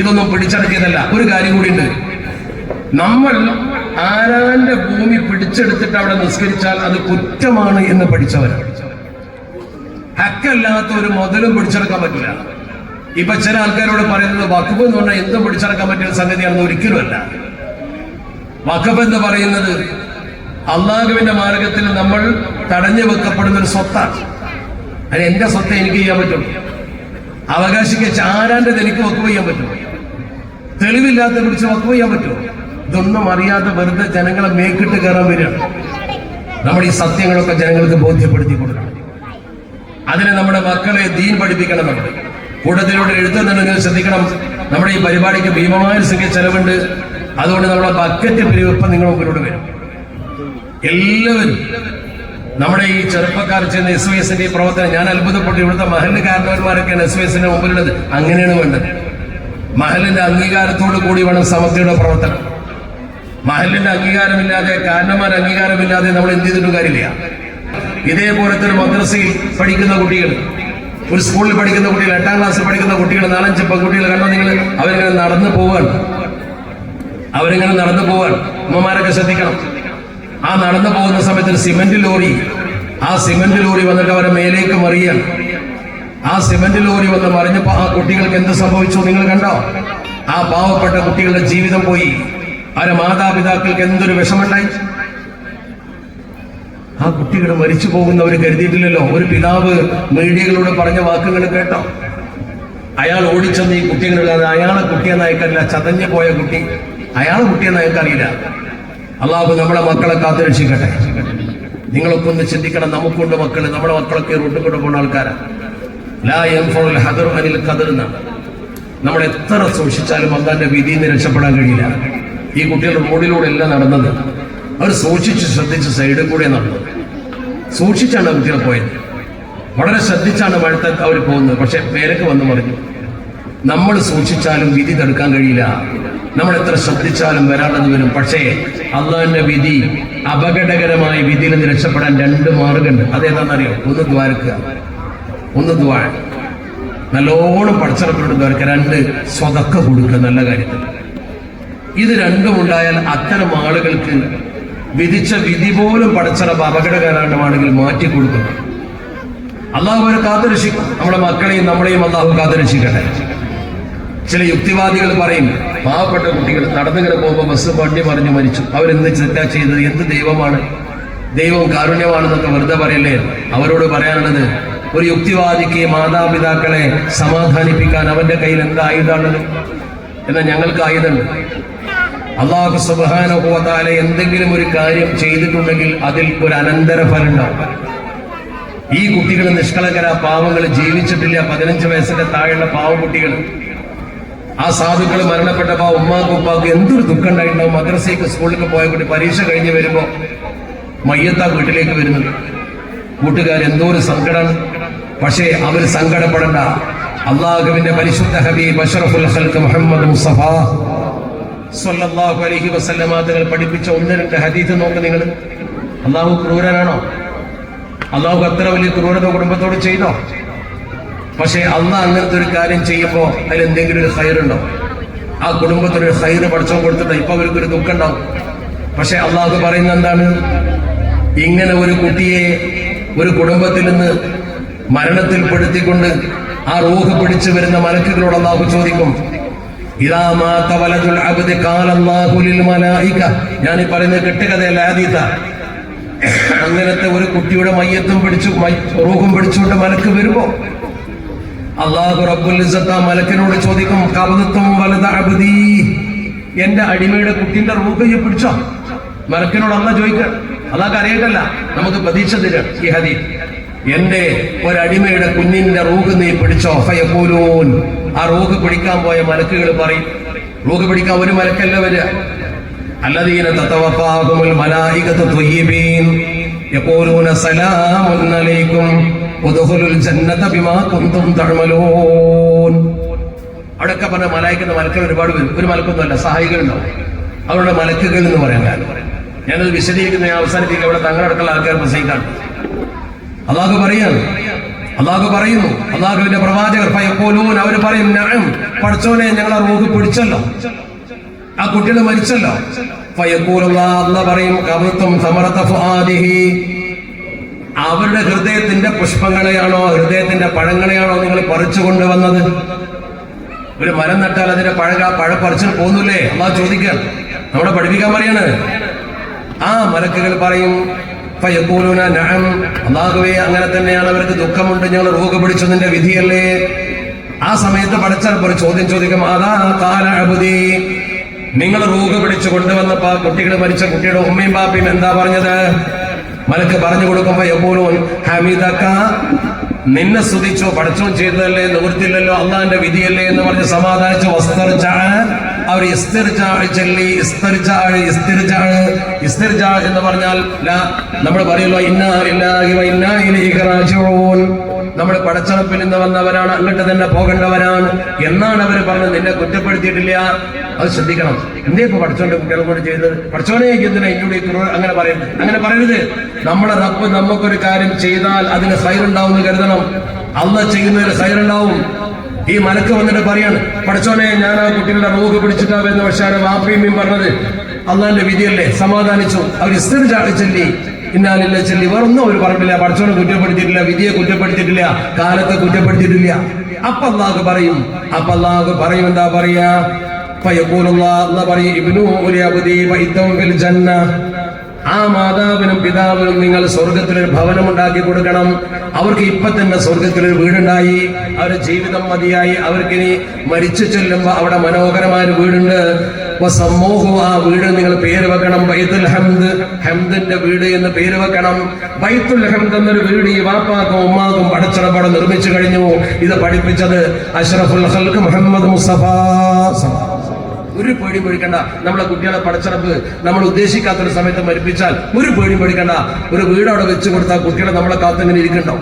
ഇതൊന്നും പിടിച്ചടക്കിയതല്ല. ഒരു കാര്യം കൂടി ഉണ്ട് നമ്മൾ ആരാന്റെ ഭൂമി പിടിച്ചെടുത്തിട്ട് അവിടെ നിസ്കരിച്ചാൽ അത് കുറ്റമാണ് എന്ന് പഠിച്ചവരാണ് ഹക്കല്ലാത്ത ഒരു മുതലും പിടിച്ചെടുക്കാൻ പറ്റില്ല. ഇപ്പൊ ചില ആൾക്കാരോട് പറയുന്നത് വഖഫ് എന്ന് പറഞ്ഞാൽ എന്തും പിടിച്ചെടുക്കാൻ പറ്റിയ സംഗതിയാണെന്ന് ഒരിക്കലുമല്ല വഖഫ് എന്ന് പറയുന്നത് അള്ളാഹുവിന്റെ മാർഗത്തിൽ നമ്മൾ തടഞ്ഞു വെക്കപ്പെടുന്ന ഒരു സ്വത്താണ്. അത് എന്റെ സ്വത്ത് എനിക്ക് ചെയ്യാൻ പറ്റും. അവകാശിക്ക് ചാരാന്റെ എനിക്ക് വക്കഫ് ചെയ്യാൻ പറ്റും തെളിവില്ലാത്ത പിടിച്ച് വക്കഫ് ചെയ്യാൻ പറ്റുമോ? ഇതൊന്നും അറിയാതെ വെറുതെ ജനങ്ങളെ മേക്കിട്ട് കയറാൻ വരികയാണ് നമ്മൾ ഈ സത്യങ്ങളൊക്കെ ജനങ്ങൾക്ക് ബോധ്യപ്പെടുത്തി കൊടുക്കണം. അതിനെ നമ്മുടെ മക്കളെ ദീൻ പഠിപ്പിക്കണം നമ്മൾ കൂട്ടത്തിലൂടെ എഴുത്തുന്നുണ്ടെങ്കിൽ ശ്രദ്ധിക്കണം. നമ്മുടെ ഈ പരിപാടിക്ക് ഭീമമായ സംഖ്യ ചെലവുണ്ട്. അതുകൊണ്ട് നമ്മുടെ ബക്കറ്റ് പിരിവെപ്പം നിങ്ങൾ മുമ്പിലൂടെ വരും. എല്ലാവരും നമ്മുടെ ഈ ചെറുപ്പക്കാർ ചെന്ന് എസ് വി എസിന്റെ പ്രവർത്തനം ഞാൻ അത്ഭുതപ്പെട്ടു. ഇവിടുത്തെ മഹലിന്റെ കാരണവന്മാരൊക്കെയാണ് എസ് വി എസിന്റെ മുമ്പിലുള്ളത്. അങ്ങനെയാണ് വേണ്ടത്. മഹലിന്റെ അംഗീകാരത്തോടു കൂടി വേണം സമസ്തയുടെ പ്രവർത്തനം. മഹലിന്റെ അംഗീകാരമില്ലാതെ കാരണന്മാർ അംഗീകാരമില്ലാതെ നമ്മൾ എന്ത് ചെയ്തിട്ടും കാര്യമില്ല. ഇതേപോലത്തെ ഒരു മദ്രസയിൽ പഠിക്കുന്ന കുട്ടികൾ ഒരു സ്കൂളിൽ പഠിക്കുന്ന കുട്ടികൾ എട്ടാം ക്ലാസ്സിൽ പഠിക്കുന്ന കുട്ടികൾ നാലഞ്ച് പെൺകുട്ടികൾ കണ്ടോ നിങ്ങൾ? അവരിങ്ങനെ നടന്നു പോവാണ്. അവരിങ്ങനെ നടന്നു പോവാണ്. അമ്മമാരൊക്കെ ശ്രദ്ധിക്കണം. ആ നടന്നു പോകുന്ന സമയത്ത് ഒരു സിമന്റ് ലോറി ആ സിമെന്റ് ലോറി വന്നിട്ട് അവരെ മേലേക്ക് മറിയാണ്. ആ സിമെന്റ് ലോറി വന്ന് മറിഞ്ഞപ്പോ ആ കുട്ടികൾക്ക് എന്ത് സംഭവിച്ചു നിങ്ങൾ കണ്ടോ? ആ പാവപ്പെട്ട കുട്ടികളുടെ ജീവിതം പോയി. അവരെ മാതാപിതാക്കൾക്ക് എന്തൊരു വിഷമുണ്ടായി ആ കുട്ടികൾ മരിച്ചു പോകുന്നവർ കരുതിയിട്ടില്ലല്ലോ. ഒരു പിതാവ് മീഡിയകളോട് പറഞ്ഞ വാക്കുകൾ കേട്ടോ. അയാൾ ഓടിച്ചെന്ന് ഈ കുട്ടികളുടെ അത് അയാളെ കുട്ടിയെന്ന് ചതഞ്ഞു പോയ കുട്ടി. അയാളെ കുട്ടിയെന്ന് അള്ളാഹു നമ്മുടെ മക്കളെ കാത്തുരക്ഷിക്കട്ടെ. നിങ്ങളൊക്കെ ഒന്ന് ചിന്തിക്കണം നമുക്കുണ്ട് മക്കൾ നമ്മുടെ മക്കളൊക്കെ റൂട്ട് കൊണ്ട് പോകുന്ന ആൾക്കാരാണ് നമ്മൾ എത്ര സൂക്ഷിച്ചാലും അള്ളാന്റെ വിധിയിൽ നിന്ന് രക്ഷപ്പെടാൻ കഴിയില്ല. ഈ കുട്ടികൾ റോഡിലൂടെ എല്ലാം നടന്നത്. അവർ സൂക്ഷിച്ച് ശ്രദ്ധിച്ച് സൈഡിൽ കൂടെ നടന്നത് സൂക്ഷിച്ചാണ് കുട്ടികൾ പോയത്. വളരെ ശ്രദ്ധിച്ചാണ് മഴത്ത് അവർ പോകുന്നത്. പക്ഷെ പേരൊക്കെ വന്ന് പറഞ്ഞു നമ്മൾ സൂക്ഷിച്ചാലും വിധി തടുക്കാൻ കഴിയില്ല. നമ്മൾ എത്ര ശ്രദ്ധിച്ചാലും വരാണെന്ന് വരും. പക്ഷേ അള്ളാഹിന്റെ വിധി അപകടകരമായ വിധിയിൽ നിന്ന് രക്ഷപ്പെടാൻ രണ്ട് മാർഗമുണ്ട്. അതേതാണെന്നറിയോ ഒന്ന് ദ്വാരക്കുക ഒന്ന് ദ്വാര നല്ലോണം പഠിച്ചിറപ്പിട്ട് ദ്വാരക്കുക രണ്ട് സ്വതക്ക കൊടുക്കുക. നല്ല കാര്യത്തിൽ. ഇത് രണ്ടും ഉണ്ടായാൽ അത്തരം ആളുകൾക്ക് വിധിച്ച വിധി പോലും പടച്ചിറപ്പ് അപകടകരമാണെങ്കിൽ മാറ്റി കൊടുക്കണം അള്ളാഹു അവരെ കാത്തുരക്ഷിക്കും. നമ്മുടെ മക്കളെയും നമ്മളെയും അള്ളാഹു കാത്തുരക്ഷിക്കട്ടെ. ചില യുക്തിവാദികൾ പറയും പാവപ്പെട്ട കുട്ടികൾ നടന്നിങ്ങനെ പോകുമ്പോൾ ബസ് വണ്ടി പറഞ്ഞു മരിച്ചു. അവരെന്ത് തെറ്റാ ചെയ്തത്? എന്ത് ദൈവമാണ്? ദൈവം കാരുണ്യമാണെന്നൊക്കെ വെറുതെ പറയല്ലേ? അവരോട് പറയാനുള്ളത് ഒരു യുക്തിവാദിക്ക് മാതാപിതാക്കളെ സമാധാനിപ്പിക്കാൻ അവന്റെ കയ്യിൽ എന്ത് ആയുധമാണുള്ളത് എന്നാൽ ഞങ്ങൾക്ക് ആയുധമുണ്ട്. അള്ളാഹു സുബാനുഭവത്താലെ എന്തെങ്കിലും ഒരു കാര്യം ചെയ്തിട്ടുണ്ടെങ്കിൽ അതിൽ ഒരു അനന്തര ഫലം ഉണ്ടാവും ഈ കുട്ടികൾ നിഷ്കളങ്കര പാവങ്ങൾ ജീവിച്ചിട്ടില്ല. പതിനഞ്ച് വയസ്സിന്റെ താഴെയുള്ള പാവക്കുട്ടികൾ ആ സാധുക്കൾ മരണപ്പെട്ടപ്പോ ഉമ്മാക്കും ഉപ്പാക്കും എന്തൊരു ദുഃഖം ഉണ്ടായിട്ടുണ്ടാവും. മദ്രസയ്ക്ക് സ്കൂളിലേക്ക് പോയ കുട്ടി പരീക്ഷ കഴിഞ്ഞ് വരുമ്പോ മയ്യത്ത വീട്ടിലേക്ക് വരുന്നത്. കൂട്ടുകാർ എന്തോ ഒരു സങ്കടം. പക്ഷേ അവർ സങ്കടപ്പെടണ്ട. അള്ളാഹുവിന്റെ പരിശുദ്ധ ഹബീബ് അഷറഫുൽ ഹൽക്ക് മുഹമ്മദ് മുസഫ സല്ലല്ലാഹു അലൈഹി വസല്ലമ തങ്ങൾ പഠിപ്പിച്ച ഒന്ന് രണ്ട് ഹദീസ് നോക്ക് നിങ്ങൾ. അള്ളാഹു ക്രൂരനാണോ? അള്ളാഹു അത്ര വലിയ ക്രൂരത കുടുംബത്തോട് ചെയ്തോ? പക്ഷേ അന്ന് അങ്ങനത്തെ ഒരു കാര്യം ചെയ്യുമ്പോൾ അതിൽ എന്തെങ്കിലും ഒരു ഹൈറുണ്ടോ ആ കുടുംബത്തിന് ഒരു ഹൈറ് പഠിച്ചോ കൊടുത്തിട്ട് ഇപ്പൊ അവർക്ക് ഒരു ദുഃഖം ഉണ്ടാവും പക്ഷെ അള്ളാഹ് പറയുന്നത് എന്താണ്? ഇങ്ങനെ ഒരു കുട്ടിയെ ഒരു കുടുംബത്തിൽ നിന്ന് മരണത്തിൽ പെടുത്തിക്കൊണ്ട് ആ റൂഹ് പിടിച്ചു വരുന്ന മലക്കുകളോട് അള്ളാഹു ചോദിക്കും ഞാൻ ഈ പറയുന്ന കെട്ടുകഥയല്ല ആദീത അങ്ങനത്തെ ഒരു കുട്ടിയുടെ മയ്യത്തും പിടിച്ചു റൂഹും പിടിച്ചുകൊണ്ട് മലക്ക് വരുമ്പോ അള്ളാഹു റബ്ബുൽ മലക്കനോട് ചോദിക്കും കവതത്വം വലത അബദി? എന്റെ അടിമയുടെ കുട്ടിന്റെ റൂക്കയ്യെ പിടിച്ചോ? മലക്കനോട് അല്ല ചോദിക്കുക അള്ളാഹ് അറിയട്ടല്ല നമുക്ക് പ്രതീക്ഷ തരാം ഈ ഹദി എന്റെ ഒരടിമയുടെ കുഞ്ഞിന്റെ റൂഹ് നീ പിടിച്ചോ? ഫയക്കൂലൂൻ ആ റൂഹ് പിടിക്കാൻ പോയ മലക്കുകൾ പറയും റൂഹ് പിടിക്കാൻ ഒരു മലക്കല്ല വരിക. അല്ലതീന തത്തവഫാഹുൽ മലായികത്തു യഖൂലൂന സലാമുൻ അലൈക്കും. അവിടെയൊക്കെ പറഞ്ഞ മലായിക്കുന്ന മലക്കൾ ഒരുപാട് പേര് ഒരു മലക്കൊന്നുമല്ല സഹായികൾ ഉണ്ടാവും അവരുടെ മലക്കുകൾ എന്ന് പറയാൻ കാരണം ഞാനത് വിശദീകരിക്കുന്ന അവസാനിപ്പിക്കുക അവിടെ തങ്ങളടക്കുള്ള ആൾക്കാർ പ്രസംഗിക്കാണ് അള്ളാഹു പറയാണ് അള്ളാഹു പറയുന്നു അള്ളാഹുവിന്റെ പ്രവാചകർ പയപ്പോലൂൻ അവർ പറയും ഞാൻ പഠിച്ചോനെ ഞങ്ങൾ ആ പിടിച്ചല്ലോ. ആ കുട്ടികൾ മരിച്ചല്ലോ. പയക്കൂലുള്ള പറയും കവിത്വം സമരത്ത അവരുടെ ഹൃദയത്തിന്റെ പുഷ്പങ്ങളെയാണോ ഹൃദയത്തിന്റെ പഴങ്ങളെയാണോ നിങ്ങൾ പറിച്ചു കൊണ്ടുവന്നത്? ഒരു മരം നട്ടാൽ അതിന്റെ പഴ പഴ പറിച്ചു പോകുന്നില്ലേ? അമ്മ ചോദിക്കാൻ നമ്മളെ പഠിപ്പിക്കാൻ പറയാണ്. ആ മലക്കുകൾ പറയും അള്ളാഹുവേ അങ്ങനെ തന്നെയാണ് അവർക്ക് ദുഃഖമുണ്ട്. ഞങ്ങൾ റൂഹ് പിടിച്ചതിന്റെ വിധിയല്ലേ? ആ സമയത്ത് പഠിച്ചാൽ ഒരു ചോദ്യം ചോദിക്കും അതാ കാല നിങ്ങൾ റൂഹ് പിടിച്ചു കൊണ്ടുവന്നപ്പോ കുട്ടികൾ മരിച്ച കുട്ടിയുടെ ഉമ്മയും പാപ്പയും എന്താ പറഞ്ഞത്? മലക്ക് പറഞ്ഞു കൊടുക്കുമ്പോ എപ്പോഴും ഹമീദക്ക നിന്നെ സ്തുതിച്ചോ പഠിച്ചോ ചെയ്തതല്ലേ നിവൃത്തിയില്ലല്ലോ അള്ളാന്റെ വിധിയല്ലേ എന്ന് പറഞ്ഞ് സമാധാനിച്ചു വസ്തർജ അവർ ഇസ്തിർജാ ചെല്ലി ഇസ്തിർജാ ഇസ്തിർജാ ഇസ്തിർജാ എന്ന് പറഞ്ഞാൽ നമ്മൾ പറയുമല്ലോ ഇന്നാ ഇന്നാ ഇലൈഹി നമ്മൾ പടച്ചളപ്പിൽ നിന്ന് വന്നവരാണ് അങ്ങോട്ട് തന്നെ പോകേണ്ടവരാണ്. എന്നാണ് അവർ പറഞ്ഞത് നിന്നെ കുറ്റപ്പെടുത്തിയിട്ടില്ല. അത് ശ്രദ്ധിക്കണം. എന്തേ ഇപ്പൊ പഠിച്ചോന്റെ കുട്ടികളെ കൊണ്ട് ചെയ്തത്? പഠിച്ചോനെ എന്തിനാ ഇന്നോട് അങ്ങനെ പറയരുത് അങ്ങനെ പറയരുത്. നമ്മുടെ റബ്ബ് നമുക്കൊരു കാര്യം ചെയ്താൽ അതിന് സൈറുണ്ടാവും എന്ന് കരുതണം. അന്ന് ചെയ്യുന്നതിന് സൈറുണ്ടാവും. ഈ മലക്ക് വന്നിട്ട് പറയാണ് പഠിച്ചോനെ ഞാൻ ആ കുട്ടികളുടെ റൂഹ് പിടിച്ചിട്ടാവുന്ന പക്ഷേ വാപ്പിയും പറഞ്ഞത്. അള്ളാന്റെ വിധിയല്ലേ? സമാധാനിച്ചു. അവർ ഇസ്തിർ ചൊല്ലി. ഇന്നാലില്ല ചെല്ലി. വേറൊന്നും അവർ പറഞ്ഞില്ല പഠിച്ചോനെ കുറ്റപ്പെടുത്തിയിട്ടില്ല വിധിയെ കുറ്റപ്പെടുത്തിയിട്ടില്ല കാലത്തെ കുറ്റപ്പെടുത്തിയിട്ടില്ല. അപ്പൊ അള്ളാഹ് പറയും. അപ്പൊ അള്ളാഹ് പറയും എന്താ പറയാ? ഫിൽ ജന്ന. ആ മാതാവിനും പിതാവിനും നിങ്ങൾ സ്വർഗത്തിലൊരു ഭവനം ഉണ്ടാക്കി കൊടുക്കണം. അവർക്ക് ഇപ്പൊ തന്നെ സ്വർഗത്തിലൊരു വീടുണ്ടായി. അവരുടെ ജീവിതം മതിയായി. അവർക്കിനി മരിച്ചു ചെല്ലുമ്പോ അവിടെ മനോഹരമായ ഒരു വീടുണ്ട്. അപ്പൊ സമൂഹവും ആ വീട് നിങ്ങൾ പേര് വെക്കണം. ബൈത്തുൽ ഹംദ് ഹംദിന്റെ വീട് എന്ന് പേര് വെക്കണം. ബൈത്തുൽ ഹംദ് എന്നൊരു വീട് ഈ വാപ്പാക്കും ഉമ്മാക്കും പടച്ചിടപാട് നിർമ്മിച്ചു കഴിഞ്ഞു. ഇത് പഠിപ്പിച്ചത് അഷ്റഫുൽ മുഹമ്മദ് മുസ്തഫ. ഒരു പേടി പേടിക്കണ്ട. നമ്മളെ കുട്ടികളെ പടച്ചിറപ്പ് നമ്മൾ ഉദ്ദേശിക്കാത്തൊരു സമയത്ത് മരിപ്പിച്ചാൽ ഒരു പേടി പേടിക്കണ്ട. ഒരു വീട് അവിടെ വെച്ച് കൊടുത്താൽ കുട്ടികളെ നമ്മളെ കാത്തിങ്ങനെ ഇരിക്കണ്ടോ?